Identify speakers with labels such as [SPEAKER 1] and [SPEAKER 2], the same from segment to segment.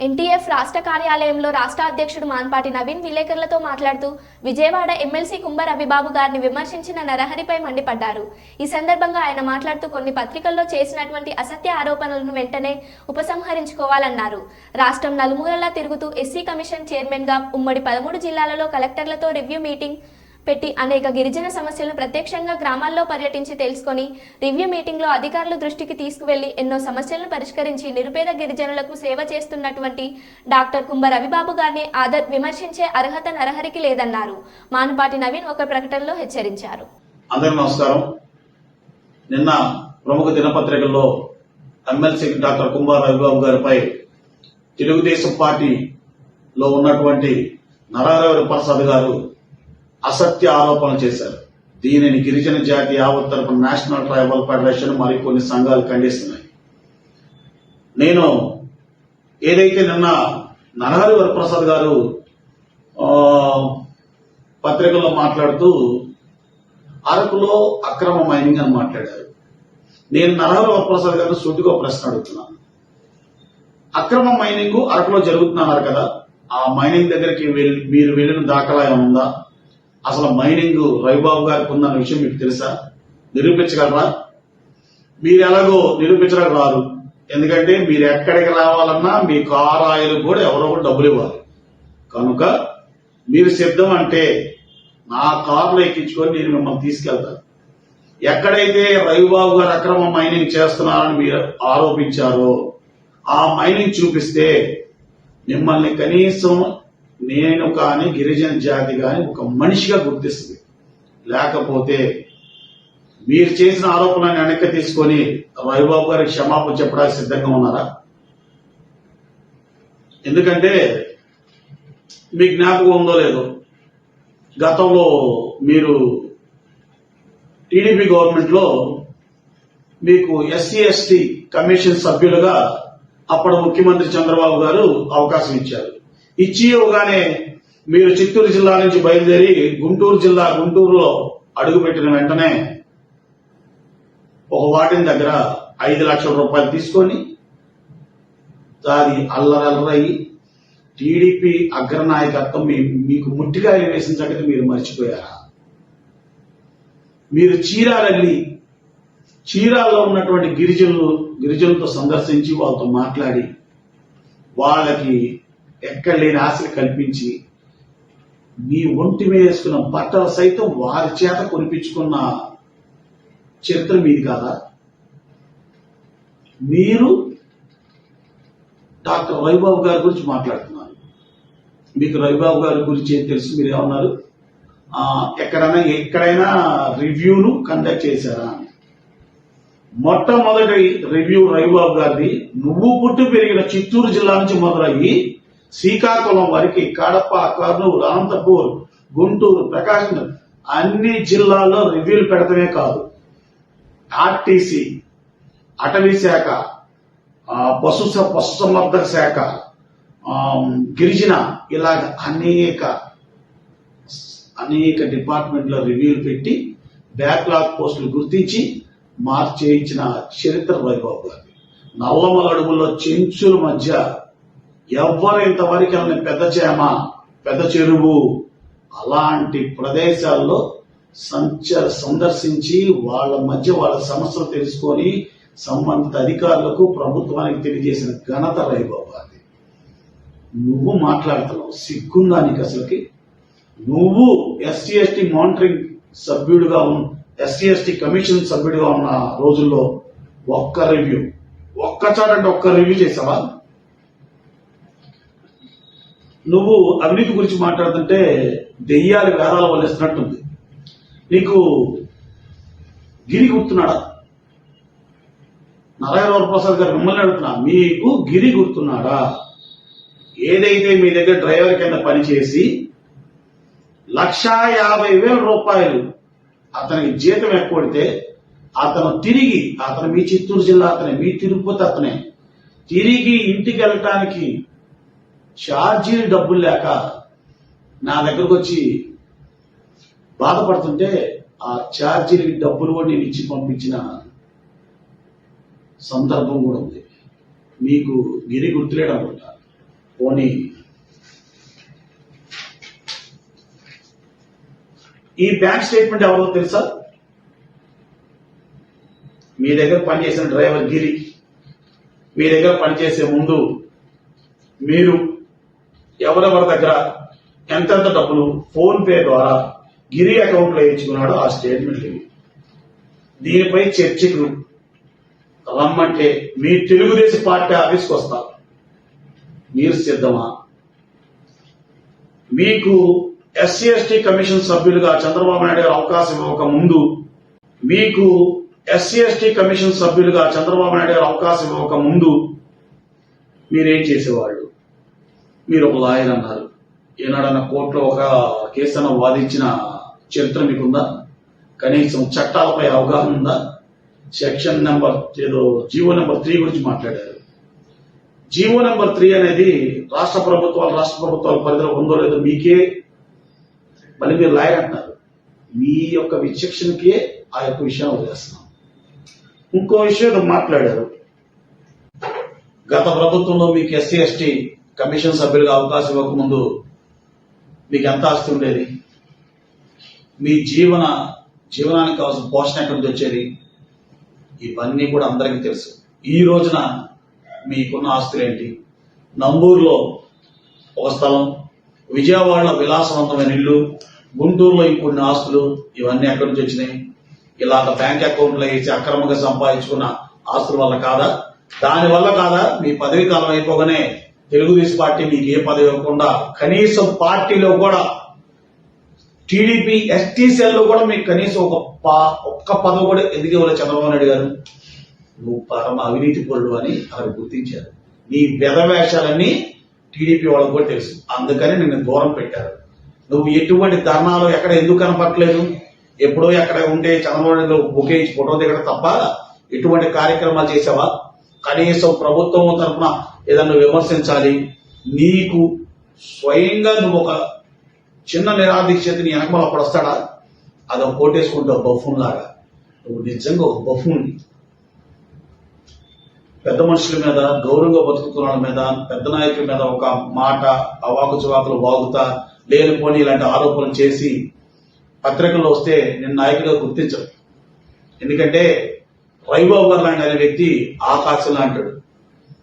[SPEAKER 1] NTF రాష్ట్ర కార్యాలయంలో రాష్ట్ర అధ్యక్షుడు మాన్పాటి నవీన్ విలేకరులతో మాట్లాడుతూ విజయవాడ ఎమ్మెల్సీ కుంభ రవిబాబు గారిని విమర్శించిన నరహరిపై మండిపడ్డారు. ఈ సందర్భంగా ఆయన మాట్లాడుతూ కొన్ని పత్రికల్లో చేసినటువంటి అసత్య ఆరోపణలను వెంటనే ఉపసంహరించుకోవాలన్నారు. రాష్ట్రం నలుమూలలా తిరుగుతూ ఎస్సీ కమిషన్ చైర్మన్గా ఉమ్మడి పదమూడు జిల్లాలలో కలెక్టర్లతో రివ్యూ మీటింగ్ పెట్టి అనేక గిరిజన సమస్యలను ప్రత్యక్షంగా గ్రామాల్లో పర్యటించి తెలుసుకొని రివ్యూ మీటింగ్లో అధికారుల దృష్టికి తీసుకువెళ్ళి ఎన్నో సమస్యలను పరిష్కరించి నిరుపేద గిరిజనులకు సేవ చేస్తున్నటువంటి డాక్టర్ కుంభ రవిబాబు గారిని ఆదర్ విమర్శించే అర్హత నరహరికి లేదన్నారు. మానుపాటి నవీన్ ఒక ప్రకటనలో హెచ్చరించారు.
[SPEAKER 2] అందరికీ నమస్కారం. నిన్న ప్రముఖ దినపత్రికల్లో ఎమ్మెల్సీ డాక్టర్ కుంభార్ రవిబాబు గారిపై తెలుగుదేశం పార్టీలో ఉన్నటువంటి నరారవి ప్రసాద్ గారు అసత్య ఆరోపణలు చేశారు. దీనిని గిరిజన జాతి యావత్ తరపున నేషనల్ ట్రైబల్ ఫెడరేషన్ మరికొన్ని సంఘాలు ఖండిస్తున్నాయి. నేను ఏదైతే నిన్న నరహరి వరప్రసాద్ గారు పత్రికలో మాట్లాడుతూ అరకులో అక్రమ మైనింగ్ అని మాట్లాడారు. నేను నరహరి వరప్రసాద్ గారిని సూటిగా ప్రశ్న అడుగుతున్నాను. అక్రమ మైనింగ్ అరకులో జరుగుతున్నారు కదా ఆ మైనింగ్ దగ్గరికి మీరు వెళ్ళిన దాఖలా ఉందా? అసలు మైనింగ్ రవిబాబు గారికి ఉందన్న విషయం మీకు తెలుసా? నిరూపించగలరా? మీరు ఎలాగో నిరూపించడానికి రారు ఎందుకంటే మీరు ఎక్కడికి రావాలన్నా మీ కారు ఆయిల్ కూడా ఎవరో ఒకరు డబ్బులు ఇవ్వాలి. కనుక మీరు సిద్ధం అంటే నా కార్లో ఎక్కించుకొని నేను మిమ్మల్ని తీసుకెళ్తాను. ఎక్కడైతే రవిబాబు గారు అక్రమ మైనింగ్ చేస్తున్నారని మీరు ఆరోపించారో ఆ మైనింగ్ చూపిస్తే మిమ్మల్ని కనీసం నేను కానీ గిరిజన జాతి కానీ ఒక మనిషిగా గుర్తిస్తుంది. లేకపోతే మీరు చేసిన ఆరోపణలను వెనక్కి తీసుకొని రవిబాబు గారికి క్షమాపణ చెప్పడానికి సిద్ధంగా ఉన్నారా? ఎందుకంటే మీ జ్ఞాపకం ఉందో లేదో గతంలో మీరు టీడీపీ గవర్నమెంట్లో మీకు ఎస్సీ ఎస్టీ కమిషన్ సభ్యులుగా అప్పుడు ముఖ్యమంత్రి చంద్రబాబు గారు అవకాశం ఇచ్చారు. ఇచ్చి ఇవ్వగానే మీరు చిత్తూరు జిల్లా నుంచి బయలుదేరి గుంటూరు జిల్లా గుంటూరులో అడుగుపెట్టిన వెంటనే ఒక వాటిని దగ్గర ఐదు లక్షల రూపాయలు తీసుకొని అది అల్లరల్లరయ్యి టీడీపీ అగ్రనాయకత్వం మీ మీకు ముట్టిగా వేసిన సంగతి మీరు మర్చిపోయారా? మీరు చీరాలెళ్ళి చీరాల్లో ఉన్నటువంటి గిరిజనులు గిరిజనులతో సందర్శించి వాళ్ళతో మాట్లాడి వాళ్ళకి ఎక్కడ లేని ఆశలు కల్పించి మీ ఒంటి మీద వేసుకున్న బట్టలు సైతం వారి చేత కొనిపించుకున్న చరిత్ర మీది కాదా? మీరు డాక్టర్ రవిబాబు గారి గురించి మాట్లాడుతున్నారు. మీకు రవిబాబు గారి గురించి ఏం తెలుసు? మీరు ఏమన్నారు? ఎక్కడైనా ఎక్కడైనా రివ్యూను కండక్ట్ చేశారా? అని మొట్టమొదటి రివ్యూ రవిబాబు గారిది. నువ్వు పుట్టి పెరిగిన చిత్తూరు జిల్లా నుంచి మొదలయ్యి శ్రీకాకుళం వరకు కడప కర్నూలు అనంతపూర్ గుంటూరు ప్రకాశం అన్ని జిల్లాల్లో రివ్యూలు పెడతమే కాదు. ఆర్టీసీ అటవీ శాఖ పశు స- పశు సంవర్ధక శాఖ గిరిజన ఇలాగ అనేక అనేక డిపార్ట్మెంట్లో రివ్యూలు పెట్టి బ్యాక్లాగ్ పోస్టులు గుర్తించి మార్చేయించిన చరిత్ర వైభవ్ గారి నల్లమల అడుగుల్లో చెంచుల మధ్య ఎవ్వరు ఇంతవరకు వెళ్ళని పెద్ద చేమ పెద్ద చెరువు అలాంటి ప్రదేశాల్లో సంచ సందర్శించి వాళ్ళ మధ్య వాళ్ళ సమస్యలు తెలుసుకొని సంబంధిత అధికారులకు ప్రభుత్వానికి తెలియజేసిన ఘనత రైబాబాది నువ్వు మాట్లాడుతున్నావు సిగ్గుందా నీకు అసలుకి? నువ్వు ఎస్సీ ఎస్టీ మానిటరింగ్ సభ్యుడిగా ఉన్న ఎస్సీ ఎస్టీ కమిషన్ సభ్యుడిగా ఉన్న రోజుల్లో ఒక్క రివ్యూ ఒక్క అంటే ఒక్క రివ్యూ చేసావా? నువ్వు అవినీతి గురించి మాట్లాడుతుంటే దెయ్యాలు వేదాలు వల్లిస్తున్నట్టుంది నీకు గిరి గుర్తున్నాడా? నారాయణ వరప్రసాద్ గారు మిమ్మల్ని అడుగుతున్నా మీకు గిరి గుర్తున్నాడా? ఏదైతే మీ దగ్గర డ్రైవర్ కింద పనిచేసి లక్షా యాభై వేల రూపాయలు అతనికి జీతం ఎక్కువడితే అతను తిరిగి అతను మీ చిత్తూరు జిల్లా అతనే మీ తిరుపతి అతనే తిరిగి ఇంటికి వెళ్ళటానికి ఛార్జీలు డబ్బులు లేక నా దగ్గరకు వచ్చి బాధపడుతుంటే ఆ ఛార్జీలకి డబ్బులు కూడా నేను ఇచ్చి పంపించిన సందర్భం కూడా ఉంది. మీకు గిరి గుర్తులేడం అనుకుంటా పోనీ ఈ బ్యాంక్ స్టేట్మెంట్ ఎవరో తెలుసా? మీ దగ్గర పనిచేసిన డ్రైవర్ గిరి. మీ దగ్గర పనిచేసే ముందు మీరు ఎవరెవరి దగ్గర ఎంతెంత డబ్బులు ఫోన్ పే ద్వారా గిరి అకౌంట్లో వేయించుకున్నాడో ఆ స్టేట్మెంట్ ఇవి దీనిపై చర్చకు రమ్మంటే మీ తెలుగుదేశం పార్టీ ఆఫీస్కి వస్తారు మీరు సిద్ధమా? మీకు ఎస్సీ ఎస్టీ కమిషన్ సభ్యులుగా చంద్రబాబు నాయుడు గారు అవకాశం ఇవ్వక ముందు మీకు ఎస్సీ ఎస్టీ కమిషన్ సభ్యులుగా చంద్రబాబు నాయుడు గారు అవకాశం ఇవ్వక ముందు మీరేం చేసేవాళ్ళు? మీరు ఒక లాయర్ అన్నారు. ఏనాడన్న కోర్టులో ఒక కేసు అన్న వాదించిన చరిత్ర మీకుందా? కనీసం చట్టాలపై అవగాహన ఉందా? సెక్షన్ నెంబర్ ఏదో జీవో నెంబర్ త్రీ గురించి మాట్లాడారు. జీవో నెంబర్ త్రీ అనేది రాష్ట్ర ప్రభుత్వాలు రాష్ట్ర ప్రభుత్వాల పరిధిలో ఉందో లేదో మీకే మళ్ళీ మీరు లాయర్ అంటున్నారు. మీ యొక్క విచక్షణకే ఆ యొక్క విషయం వదిలేస్తున్నాం. ఇంకో విషయం మాట్లాడారు. గత ప్రభుత్వంలో మీకు ఎస్సీ ఎస్టీ కమిషన్ సభ్యులుగా అవకాశం ఇవ్వకముందు మీకు ఎంత ఆస్తి ఉండేది? మీ జీవన జీవనానికి కావాల్సిన పోషణ ఎక్కడి నుంచి వచ్చేది? ఇవన్నీ కూడా అందరికీ తెలుసు. ఈ రోజున మీకున్న ఆస్తులు ఏంటి నంబూరులో ఒక స్థలం విజయవాడలో విలాసవంతమైన ఇల్లు గుంటూరులో ఇంకొన్ని ఆస్తులు ఇవన్నీ ఎక్కడి నుంచి వచ్చినాయి? ఇలాగ బ్యాంక్ అకౌంట్లో వేసి అక్రమంగా సంపాదించుకున్న ఆస్తుల వల్ల కాదా? దానివల్ల కాదా? మీ పదవి కాలం అయిపోగానే తెలుగుదేశం పార్టీ మీకు ఏ పదవి ఇవ్వకుండా కనీసం పార్టీలో కూడా టీడీపీ ఎస్టీ కూడా మీకు కనీసం ఒక పా- ఒక్క పదవి కూడా ఎందుకు ఇవ్వలేదు చంద్రబాబు నాయుడు గారు? నువ్వు పరమ అవినీతి పరుడు అని అక్కడ గుర్తించారు. నీ వెధవేషాలన్నీ టీడీపీ వాళ్ళకు కూడా తెలుసు. అందుకని నిన్ను దూరం పెట్టారు. నువ్వు ఎటువంటి ధర్నాలు ఎక్కడ ఎందుకు కనపట్లేదు ఎప్పుడో ఎక్కడ ఉంటే చంద్రబాబు నాయుడు బుకే ఇచ్చి ఫోటో దిగడం తప్ప ఎటువంటి కార్యక్రమాలు చేసావా? కనీసం ప్రభుత్వం తరఫున ఏదన్నా విమర్శించాలి నీకు స్వయంగా నువ్వు ఒక చిన్న నిరాదీక్షత నీ వెనకమాల అప్పుడు వస్తాడా అదొక కోటేసుకుంటావు బఫూన్ లాగా. నువ్వు నిజంగా ఒక బఫూన్ పెద్ద మనుషుల మీద గౌరవంగా బతుకుతున్న మీద పెద్ద నాయకుల మీద ఒక మాట అవాకు చవాకులు వాగుతా లేనిపోని ఇలాంటి ఆరోపణలు చేసి పత్రికల్లో వస్తే నేను నాయకుడిగా గుర్తించరు ఎందుకంటే వైభవ్ గారు లాంటి అనే వ్యక్తి ఆకాశం లాంటాడు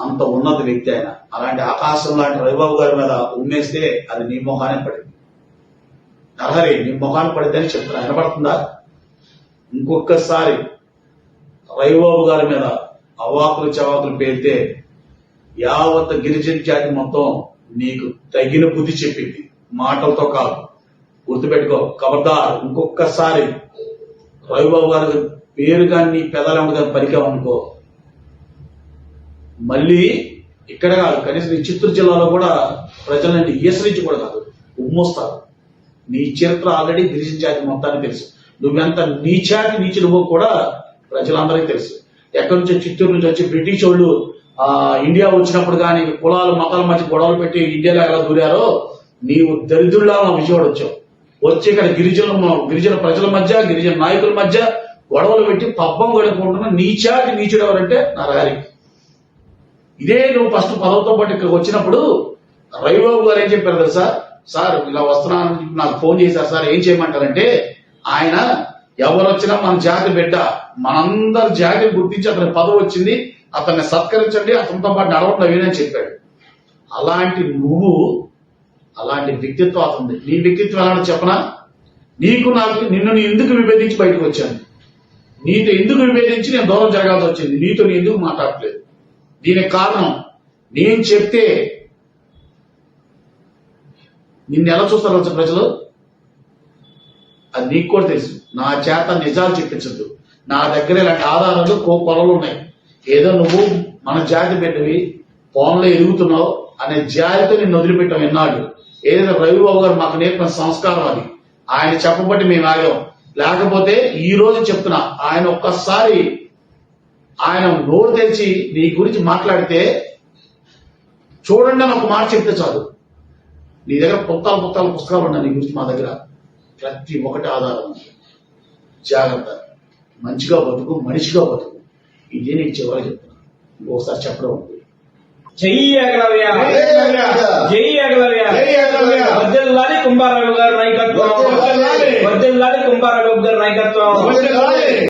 [SPEAKER 2] అంత ఉన్నత వ్యక్తి ఆయన. అలాంటి ఆకాశం లాంటి వైభవ్ గారి మీద ఉమ్మేస్తే అది నీ మొహానే పడింది. నరహరి నీ మొహాన్ని పడిద్దని చెప్తున్నా. వినపడుతుందా? ఇంకొకసారి వైభవ్ గారి మీద అవాకులు చవాకులు పేరితే యావత్ గిరిజన జాతి మొత్తం నీకు తగిన బుద్ధి చెప్పింది. మాటలతో కాదు. గుర్తుపెట్టుకో. కబర్దార్ ఇంకొకసారి రవిబాబు గారి పేరు కానీ పెదాలు కానీ పలికామనుకో మళ్ళీ ఇక్కడ కాదు కనీసం ఈ చిత్తూరు జిల్లాలో కూడా ప్రజలని ఈసరించి కూడా కాదు ఉమ్మోస్తారు. నీ చరిత్ర ఆల్రెడీ గిరిజన జాతి మొత్తానికి తెలుసు. నువ్వెంత నీచాతి నీచుడువో కూడా ప్రజలందరికీ తెలుసు. ఎక్కడి నుంచి చిత్తూరు నుంచి వచ్చి బ్రిటిష్ వాళ్ళు ఆ ఇండియా వచ్చినప్పుడు కానీ కులాలు మతాల మధ్య గొడవలు పెట్టి ఇండియాలో ఎలా దూరారో నీవు దరిద్రులా మా విజయవాడ వచ్చావు. వచ్చి ఇక్కడ గిరిజన గిరిజన ప్రజల మధ్య గిరిజన నాయకుల మధ్య గొడవలు పెట్టి పబ్బం గడుపుకుంటున్న నీచాటి నీచుడు ఎవరంటే నా ఇదే నువ్వు ఫస్ట్ పదవితో పాటు ఇక్కడికి వచ్చినప్పుడు రవిబాబు గారు ఏం చెప్పారు తెలుసా? సార్ ఇలా వస్తున్నాను నాకు ఫోన్ చేశారు. సార్ ఏం చేయమంటారంటే ఆయన ఎవరు వచ్చినా మన జాతి బిడ్డ మనందరి జాతి గుర్తించి అతని పదవి వచ్చింది అతన్ని సత్కరించండి అతనితో పాటు నడవండి అవినని చెప్పాడు. అలాంటి నువ్వు అలాంటి వ్యక్తిత్వం అతనిది. నీ వ్యక్తిత్వం ఎలాంటి చెప్పనా? నీకు నాకు నిన్ను ఎందుకు విభేదించి బయటకు వచ్చాను? నీతో ఎందుకు విభేదించి నేను దూరం జరగాల్సి వచ్చింది? నీతో నేను ఎందుకు మాట్లాడలేదు? దీనికి కారణం నేను చెప్తే నిన్ను ఎలా చూస్తారు ప్రజలు? అది నీకు కూడా తెలుసు. నా చేత నిజాలు చెప్పించద్దు. నా దగ్గర ఇలాంటి ఆధారాలు కో కొలలు ఉన్నాయి. ఏదో నువ్వు మన జాతి బిడ్డవి ఫోన్లో ఎదుగుతున్నావు అనే జాతితో నిన్ను వదిలిపెట్టాం ఎన్నాడు ఏదైనా రవిబాబు గారు మాకు నేర్పిన సంస్కారం అది. ఆయన చెప్పబట్టి మేము ఆగాం. లేకపోతే ఈ రోజు చెప్తున్నా ఆయన ఒక్కసారి ఆయన నోరు తెరిచి నీ గురించి మాట్లాడితే చూడండి అని ఒక మాట చెప్తే చాలు. నీ దగ్గర పుత్తాలు పుత్తాలు పుస్తకాలు ఉన్నాయి నీ గురించి మా దగ్గర. ప్రతి ఒక్కటి ఆధారం ఉంది. జాగ్రత్త. మంచిగా బతుకు మనిషిగా బతుకు. ఇదే నేను చివరి చెప్తున్నా. ఇంకోసారి చెప్పడం జై
[SPEAKER 3] అగలవ్య. జై
[SPEAKER 2] అగలవ్య.
[SPEAKER 3] వద్దెల్లాలి కుంభారావు గారు నాయకత్వం. వద్దెల్లాలి కుంభారావు గారు నాయకత్వం.